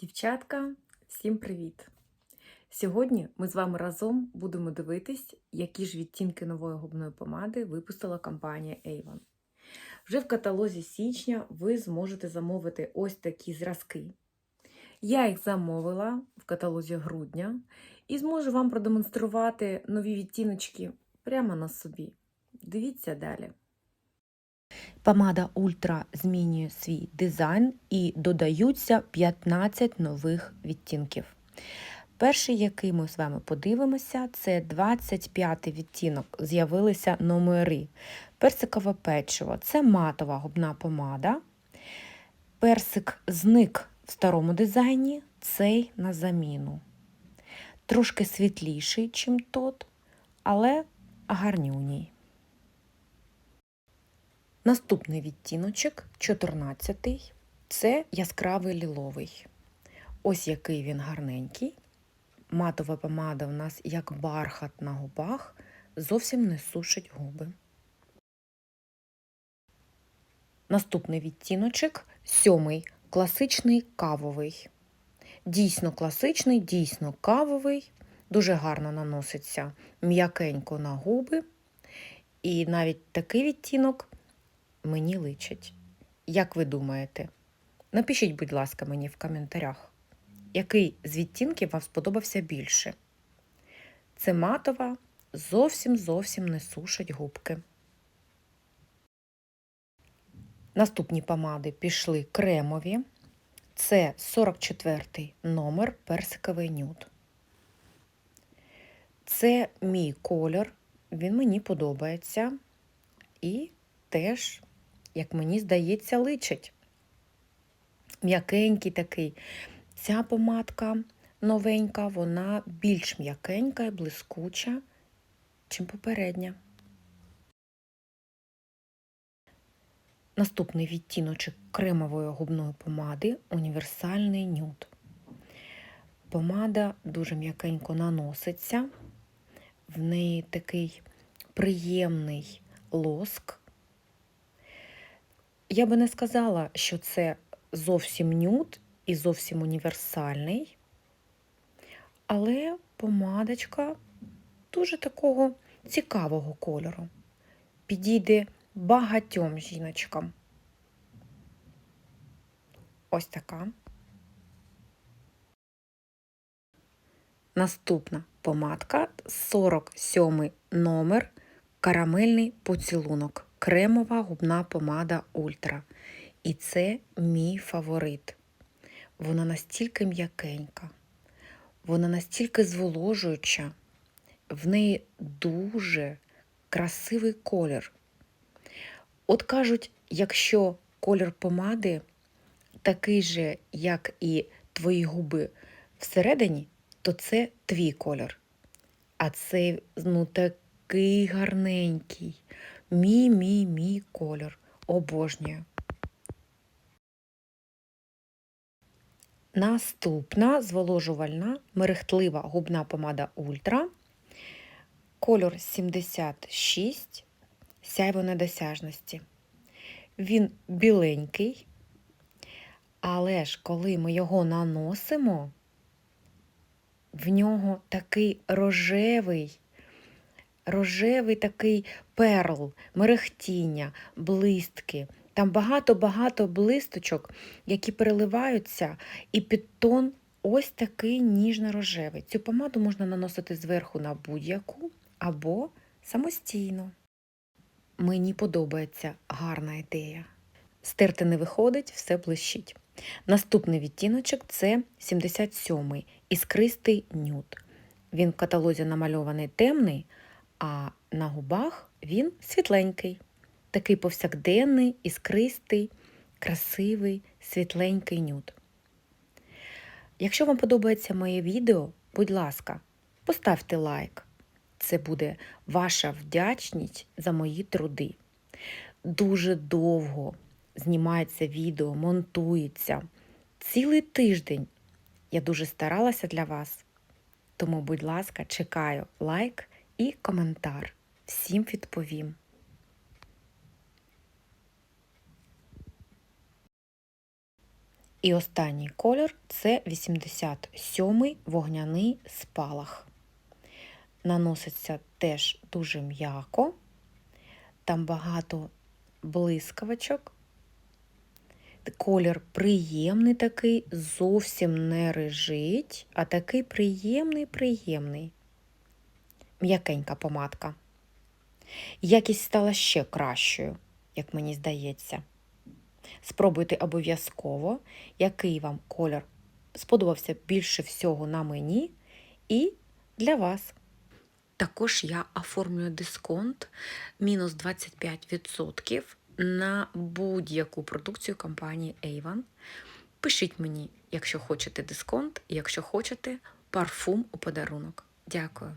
Дівчатка, всім привіт! Сьогодні ми з вами разом будемо дивитись, які ж відтінки нової губної помади випустила компанія Avon. Вже в каталозі січня ви зможете замовити ось такі зразки. Я їх замовила в каталозі грудня і зможу вам продемонструвати нові відтіночки прямо на собі. Дивіться далі. Помада Ультра змінює свій дизайн і додаються 15 нових відтінків. Перший, який ми з вами подивимося, це 25 відтінок. З'явилися номери. Персикове печиво це матова губна помада. Персик зник в старому дизайні, цей на заміну. Трошки світліший, чим тот, але гарнюній. Наступний відтіночок, 14 це яскравий ліловий. Ось який він гарненький. Матова помада у нас як бархат на губах, зовсім не сушить губи. Наступний відтіночок сьомий класичний кавовий. Дійсно класичний, дійсно кавовий, дуже гарно наноситься м'якенько на губи. І навіть такий відтінок мені личить. Як ви думаєте? Напишіть, будь ласка, мені в коментарях, який з відтінків вам сподобався більше. Це матова, зовсім зовсім не сушить губки. Наступні помади пішли кремові. Це 44 номер персиковий нюд. Це мій колір, він мені подобається. І теж, як мені здається, личить. М'якенький такий. Ця помадка новенька, вона більш м'якенька і блискуча, чим попередня. Наступний відтіночок кремової губної помади універсальний нюд. Помада дуже м'якенько наноситься, в неї такий приємний лоск. Я би не сказала, що це зовсім нюд і зовсім універсальний, але помадочка дуже такого цікавого кольору. Підійде багатьом жіночкам. Ось така. Наступна помадка 47 номер карамельний поцілунок. Кремова губна помада Ультра. І це мій фаворит. Вона настільки м'якенька, вона настільки зволожуюча, в неї дуже красивий колір. От кажуть, якщо колір помади такий же, як і твої губи всередині, то це твій колір. А цей ну, такий гарненький. Мій, мій, мій колір. Обожнюю. Наступна зволожувальна мерехтлива губна помада Ультра. Кольор 76 сяйво недосяжності. Він біленький, але ж коли ми його наносимо, в нього такий рожевий, рожевий такий перл, мерехтіння, блистки. Там багато-багато блисточок, які переливаються, і підтон ось такий ніжно-рожевий. Цю помаду можна наносити зверху на будь-яку або самостійно. Мені подобається гарна ідея. Стерти не виходить, все блищить. Наступний відтіночок це 77-й іскристий нюд. Він в каталозі намальований темний, а на губах він світленький. Такий повсякденний, іскристий, красивий, світленький нюд. Якщо вам подобається моє відео, будь ласка, поставте лайк. Це буде ваша вдячність за мої труди. Дуже довго знімається відео, монтується. Цілий тиждень я дуже старалася для вас. Тому, будь ласка, чекаю лайк і коментар. Всім відповім. І останній колір це 87-й вогняний спалах. Наноситься теж дуже м'яко, там багато блискавочок. Колір приємний такий, зовсім не рижить, а такий приємний, приємний. М'якенька помадка. Якість стала ще кращою, як мені здається. Спробуйте обов'язково, який вам колір сподобався більше всього на мені і для вас. Також я оформлюю дисконт мінус 25% на будь-яку продукцію компанії Avon. Пишіть мені, якщо хочете дисконт, якщо хочете парфум у подарунок. Дякую.